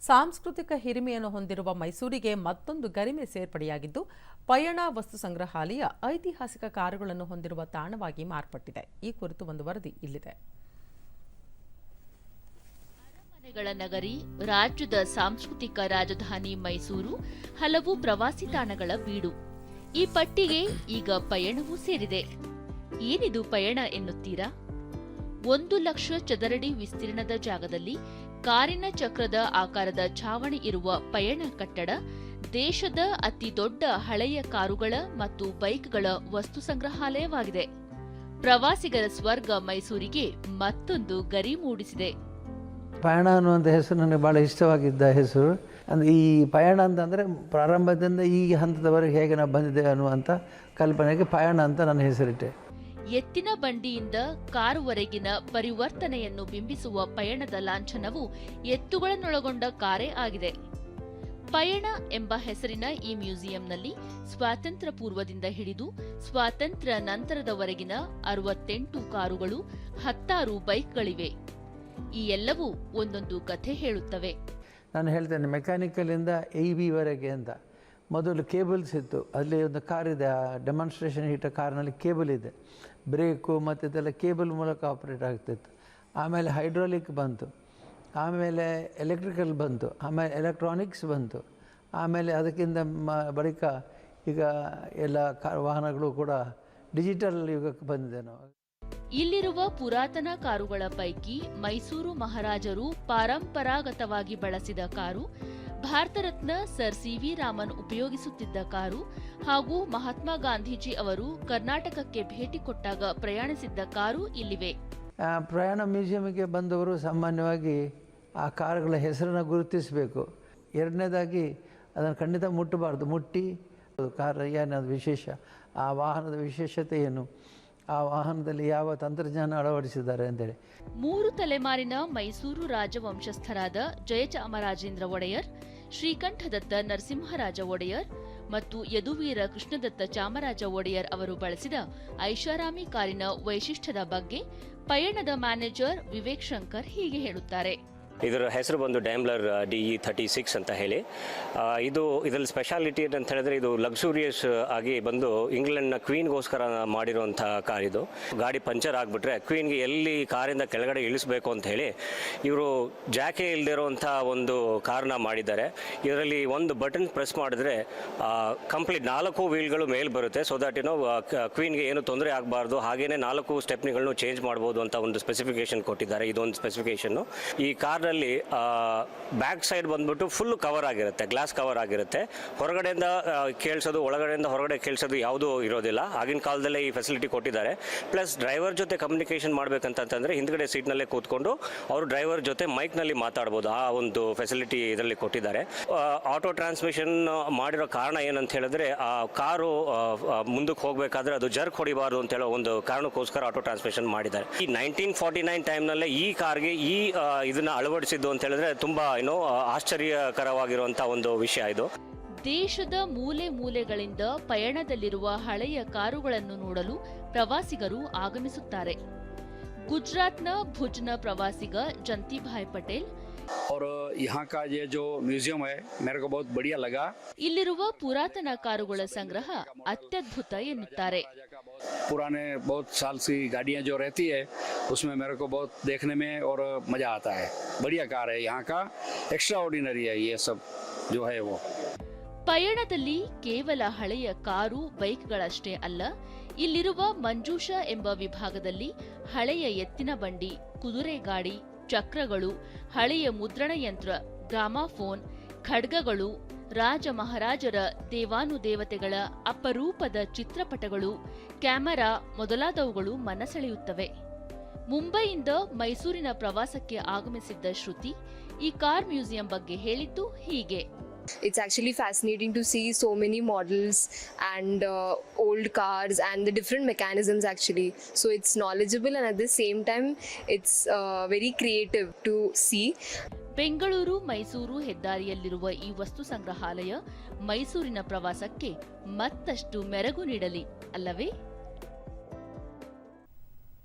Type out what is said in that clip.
ಸಾಂಸ್ಕೃತಿಕ ಹಿರಿಮೆಯನ್ನು ಹೊಂದಿರುವ ಮೈಸೂರಿಗೆ ಮತ್ತೊಂದು ಗರಿಮೆ ಸೇರ್ಪಡೆಯಾಗಿದ್ದು, ಪಯಣ ವಸ್ತು ಸಂಗ್ರಹಾಲಯ ಐತಿಹಾಸಿಕ ಕಾರುಗಳನ್ನು ಹೊಂದಿರುವ ತಾಣವಾಗಿ ಮಾರ್ಪಟ್ಟಿದೆ. ಈ ಕುರಿತು ಒಂದು ವರದಿ ಇಲ್ಲಿದೆ. ಅರಮನೆಗಳ ನಗರಿ, ರಾಜ್ಯದ ಸಾಂಸ್ಕೃತಿಕ ರಾಜಧಾನಿ ಮೈಸೂರು, ಹಲವು ಪ್ರವಾಸಿ ತಾಣಗಳ ಬೀಡು. ಈ ಪಟ್ಟಿಗೆ ಈಗ ಪಯಣವೂ ಸೇರಿದೆ. ಏನಿದು ಪಯಣ ಎನ್ನುತ್ತೀರಾ? ಒಂದು ಲಕ್ಷ ಚದರಡಿ ವಿಸ್ತೀರ್ಣದ ಜಾಗದಲ್ಲಿ ಕಾರಿನ ಚಕ್ರದ ಆಕಾರದ ಛಾವಣಿ ಇರುವ ಪಯಣ ಕಟ್ಟಡ, ದೇಶದ ಅತಿ ದೊಡ್ಡ ಹಳೆಯ ಕಾರುಗಳ ಮತ್ತು ಬೈಕ್ಗಳ ವಸ್ತು ಸಂಗ್ರಹಾಲಯವಾಗಿದೆ. ಪ್ರವಾಸಿಗರ ಸ್ವರ್ಗ ಮೈಸೂರಿಗೆ ಮತ್ತೊಂದು ಗರಿ ಮೂಡಿಸಿದೆ. ಪಯಣ ಅನ್ನುವಂಥ ಹೆಸರು ನನಗೆ ಭಾಳ ಇಷ್ಟವಾಗಿದ್ದ ಹೆಸರು. ಅಂದರೆ ಈ ಪಯಣ ಅಂತಂದರೆ ಪ್ರಾರಂಭದಿಂದ ಈ ಹಂತದವರೆಗೆ ಹೇಗೆ ನಾವು ಬಂದಿದೆ ಅನ್ನುವಂಥ ಕಲ್ಪನೆಗೆ ಪಯಣ ಅಂತ ನನ್ನ ಹೆಸರಿಟ್ಟೆ. ಎತ್ತಿನ ಬಂಡಿಯಿಂದ ಕಾರುವರೆಗಿನ ಪರಿವರ್ತನೆಯನ್ನು ಬಿಂಬಿಸುವ ಪಯಣದ ಲಾಂಛನವು ಎತ್ತುಗಳನ್ನೊಳಗೊಂಡ ಕಾರೇ ಆಗಿದೆ. ಪಯಣ ಎಂಬ ಹೆಸರಿನ ಈ ಮ್ಯೂಸಿಯಂನಲ್ಲಿ ಸ್ವಾತಂತ್ರ್ಯ ಪೂರ್ವದಿಂದ ಹಿಡಿದು ಸ್ವಾತಂತ್ರ್ಯ ನಂತರದವರೆಗಿನ ಅರವತ್ತೆಂಟು ಕಾರುಗಳು, ಹತ್ತಾರು ಬೈಕ್ಗಳಿವೆ. ಈ ಎಲ್ಲವೂ ಒಂದೊಂದು ಕಥೆ ಹೇಳುತ್ತವೆ. ನಾನು ಹೇಳ್ತೇನೆ, ಮೆಕ್ಯಾನಿಕಲಿಂದ ಎ ವಿವರೆಗೆ ಅಂತ. ಮೊದಲು ಕೇಬಲ್ಸ್ ಇತ್ತು. ಅಲ್ಲಿ ಒಂದು ಕಾರ್ ಇದೆ, ಆ ಡೆಮಾನ್ಸ್ಟ್ರೇಷನ್ ಇಟ್ಟ ಕಾರ್ನಲ್ಲಿ ಕೇಬಲ್ ಇದೆ. ಬ್ರೇಕು ಮತ್ತು ಇದೆಲ್ಲ ಕೇಬಲ್ ಮೂಲಕ ಆಪ್ರೇಟ್ ಆಗ್ತಿತ್ತು. ಆಮೇಲೆ ಹೈಡ್ರಾಲಿಕ್ ಬಂತು. ಆಮೇಲೆ ಎಲೆಕ್ಟ್ರಿಕಲ್ ಬಂತು. ಆಮೇಲೆ ಎಲೆಕ್ಟ್ರಾನಿಕ್ಸ್ ಬಂತು. ಆಮೇಲೆ ಅದಕ್ಕಿಂತ ಮ, ಬಳಿಕ ಈಗ ಎಲ್ಲ ಕಾರ್ ವಾಹನಗಳು ಕೂಡ ಡಿಜಿಟಲ್ ಯುಗಕ್ಕೆ ಬಂದಿದೆ ನಾವು. ಇಲ್ಲಿರುವ ಪುರಾತನ ಕಾರುಗಳ ಪೈಕಿ ಮೈಸೂರು ಮಹಾರಾಜರು ಪರಂಪರಾಗತವಾಗಿ ಬಳಸಿದ car Bharat Ratna sir C V Raman ಉಪಯೋಗಿಸುತ್ತಿದ್ದ car ಹಾಗೂ ಮಹಾತ್ಮ ಗಾಂಧೀಜಿ ಅವರು ಕರ್ನಾಟಕಕ್ಕೆ ಭೇಟಿ ಕೊಟ್ಟಾಗ ಪ್ರಯಾಣಿಸಿದ್ದ ಕಾರು ಇಲ್ಲಿವೆ. ಪ್ರಯಾಣ ಮ್ಯೂಸಿಯಂಗೆ ಬಂದವರು ಸಾಮಾನ್ಯವಾಗಿ ಆ ಕಾರುಗಳ ಹೆಸರನ್ನು ಗುರುತಿಸಬೇಕು. ಎರಡನೇದಾಗಿ ಅದನ್ನು ಖಂಡಿತ ಮುಟ್ಟಬಾರ್ದು, ಮುಟ್ಟಿ ಕಾರ್ ಏನಾದ್ರು ವಿಶೇಷ. ಆ ವಾಹನದ ವಿಶೇಷತೆ ಏನು? ಆ ವಾಹನದಲ್ಲಿ ಯಾವ ತಂತ್ರಜ್ಞಾನ ಅಳವಡಿಸಿದ್ದಾರೆ ಅಂತೇಳಿ. ಮೂರು ತಲೆಮಾರಿನ ಮೈಸೂರು ರಾಜವಂಶಸ್ಥರಾದ ಜಯಚಾಮರಾಜೇಂದ್ರ ಒಡೆಯರ್, ಶ್ರೀಕಂಠದತ್ತ ನರಸಿಂಹರಾಜ ಒಡೆಯರ್ ಮತ್ತು ಯದುವೀರ ಕೃಷ್ಣದತ್ತ ಚಾಮರಾಜ ಒಡೆಯರ್ ಅವರು ಬಳಸಿದ ಐಷಾರಾಮಿ ಕಾರಿನ ವೈಶಿಷ್ಟ್ಯದ ಬಗ್ಗೆ ಪಯಣದ ಮ್ಯಾನೇಜರ್ ವಿವೇಕ್ ಶಂಕರ್ ಹೀಗೆ ಹೇಳುತ್ತಾರೆ. ಇದರ ಹೆಸರು ಬಂದು Daimler D E thirty six ಅಂತ ಹೇಳಿ. ಇದು ಇದರಲ್ಲಿ ಸ್ಪೆಷಾಲಿಟಿ ಅಂತ ಹೇಳಿದ್ರೆ ಇದು ಲಕ್ಸುರಿಯಸ್ ಆಗಿ ಬಂದು ಇಂಗ್ಲೆಂಡ್ನ ಕ್ವೀನ್ಗೋಸ್ಕರ ಮಾಡಿರುವಂಥ ಕಾರ್ ಇದು. ಗಾಡಿ ಪಂಚರ್ ಆಗಿಬಿಟ್ರೆ ಕ್ವೀನ್ಗೆ ಎಲ್ಲಿ ಕಾರಿಂದ ಕೆಳಗಡೆ ಇಳಿಸಬೇಕು ಅಂತ ಹೇಳಿ ಇವರು ಜಾಕೆ ಇಲ್ಲದಿರುವಂಥ ಒಂದು ಕಾರ್ನ ಮಾಡಿದ್ದಾರೆ. ಇದರಲ್ಲಿ ಒಂದು ಬಟನ್ ಪ್ರೆಸ್ ಮಾಡಿದ್ರೆ ಕಂಪ್ಲೀಟ್ ನಾಲ್ಕು ವೀಲ್ಗಳು ಮೇಲೆ ಬರುತ್ತೆ. ಸೊ ದಟ್ ಏನೋ ಕ್ವೀನ್ಗೆ ಏನು ತೊಂದರೆ ಆಗಬಾರ್ದು. ಹಾಗೇನೆ ನಾಲ್ಕು ಸ್ಟೆಪ್ನಿಗಳನ್ನು ಚೇಂಜ್ ಮಾಡ್ಬೋದು ಅಂತ ಒಂದು ಸ್ಪೆಸಿಫಿಕೇಶನ್ ಕೊಟ್ಟಿದ್ದಾರೆ. ಇದೊಂದು ಸ್ಪೆಸಿಫಿಕೇಶನ್ನು ಈ ಕಾರ್ನಲ್ಲಿ ಬ್ಯಾಕ್ ಸೈಡ್ ಬಂದ್ಬಿಟ್ಟು ಫುಲ್ ಕವರ್ ಆಗಿರುತ್ತೆ, ಗ್ಲಾಸ್ ಕವರ್ ಆಗಿರುತ್ತೆ. ಹೊರಗಡೆಯಿಂದ ಕೇಳಿಸೋದು, ಒಳಗಡೆಯಿಂದ ಹೊರಗಡೆ ಕೇಳಿಸೋದು ಯಾವುದೂ ಇರೋದಿಲ್ಲ. ಆಗಿನ ಕಾಲದಲ್ಲೇ ಈ ಫೆಸಿಲಿಟಿ ಕೊಟ್ಟಿದ್ದಾರೆ. ಪ್ಲಸ್ ಡ್ರೈವರ್ ಜೊತೆ ಕಮ್ಯುನಿಕೇಷನ್ ಮಾಡಬೇಕಂತಂತಂದರೆ ಹಿಂದ್ಗಡೆ ಸೀಟ್ನಲ್ಲೇ ಕೂತ್ಕೊಂಡು ಅವರು ಡ್ರೈವರ್ ಜೊತೆ ಮೈಕ್ನಲ್ಲಿ ಮಾತಾಡ್ಬೋದು. ಆ ಒಂದು ಫೆಸಿಲಿಟಿ ಇದರಲ್ಲಿ ಕೊಟ್ಟಿದ್ದಾರೆ. ಆಟೋ ಟ್ರಾನ್ಸ್ಮಿಷನ್ ಮಾಡಿರೋ ಕಾರಣ ಏನಂತ ಹೇಳಿದ್ರೆ, ಆ, ಕಾರು ಮುಂದಕ್ಕೆ ಹೋಗಬೇಕಾದ್ರೆ ಅದು ಜರ್ಕ್ ಹೊಡಿಬಾರ್ದು ಅಂತ ಹೇಳೋ ಒಂದು ಕಾರಣಕ್ಕೋಸ್ಕರ ಆಟೋ ಟ್ರಾನ್ಸ್ಮಿಷನ್ ಮಾಡಿದ್ದಾರೆ. ಈ ನೈನ್ಟೀನ್ ಫಾರ್ಟಿ ನೈನ್ ಟೈಮ್ನಲ್ಲೇ ಈ ಕಾರ್ಗೆ ಈ ಇದನ್ನ ಇದನ್ನ ಅಳವಡಿಸಿದ್ದು ಅಂತ ಹೇಳಿದ್ರೆ ತುಂಬಾ, ಏನೋ ಆಶ್ಚರ್ಯಕರವಾಗಿರುವಂಥ ಒಂದು ವಿಷಯ ಇದು. ದೇಶದ ಮೂಲೆ ಮೂಲೆಗಳಿಂದ ಪಯಣದಲ್ಲಿರುವ ಹಳೆಯ ಕಾರುಗಳನ್ನು ನೋಡಲು ಪ್ರವಾಸಿಗರು ಆಗಮಿಸುತ್ತಾರೆ. ಗುಜರಾತ್ನ ಭುಜ್ನ ಪ್ರವಾಸಿಗ ಜಂತಿಭಾಯ್ ಪಟೇಲ್ और यहाँ का ये जो म्यूजियम है मेरे को बहुत बढ़िया लगा ಇಲ್ಲಿರುವ ಪುರಾತನ ಕಾರುಗಳ ಸಂಗ್ರಹ ಅತ್ಯದ್ಭುತ ಎನ್ನುತ್ತಾರೆ पुराने बहुत साल सी गाड़ियाँ जो रहती है उसमें मेरे को बहुत देखने में और मज़ा आता है बढ़िया कार है यहाँ का एक्स्ट्रा ऑर्डिनरी है ये सब जो है वो ಪಯಣದಲ್ಲಿ ಕೇವಲ ಹಳೆಯ ಕಾರು ಬೈಕ್ಗಳಷ್ಟೇ ಅಲ್ಲ ಇಲ್ಲಿರುವ ಮಂಜೂಷ ಎಂಬ ವಿಭಾಗದಲ್ಲಿ ಹಳೆಯ ಎತ್ತಿನ ಬಂಡಿ ಕುದುರೆ ಗಾಡಿ ಚಕ್ರಗಳು, ಹಳೆಯ ಮುದ್ರಣ ಯಂತ್ರ, ಗ್ರಾಮಾಫೋನ್, ಖಡ್ಗಗಳು, ರಾಜ ಮಹಾರಾಜರ ದೇವಾನುದೇವತೆಗಳ ಅಪರೂಪದ ಚಿತ್ರಪಟಗಳು, ಕ್ಯಾಮೆರಾ ಮೊದಲಾದವುಗಳು ಮನಸೆಳೆಯುತ್ತವೆ. ಮುಂಬೈಯಿಂದ ಮೈಸೂರಿನ ಪ್ರವಾಸಕ್ಕೆ ಆಗಮಿಸಿದ್ದ ಶ್ರುತಿ ಈ ಕಾರ್ ಮ್ಯೂಸಿಯಂ ಬಗ್ಗೆ ಹೇಳಿದ್ದು ಹೀಗೆ. It's actually fascinating to see so many models and uh, old cars and the different mechanisms actually so it's knowledgeable and at the same time it's uh, very creative to see Bengaluru Mysuru ಹೆದ್ದಾರಿಯಲ್ಲಿರುವ ಈ ವಸ್ತು ಸಂಗ್ರಹಾಲಯ ಮೈಸೂರಿನ ಪ್ರವಾಸಕ್ಕೆ ಮತ್ತಷ್ಟು ಮೆರಗು ನೀಡಲಿ ಅಲ್ಲವೇ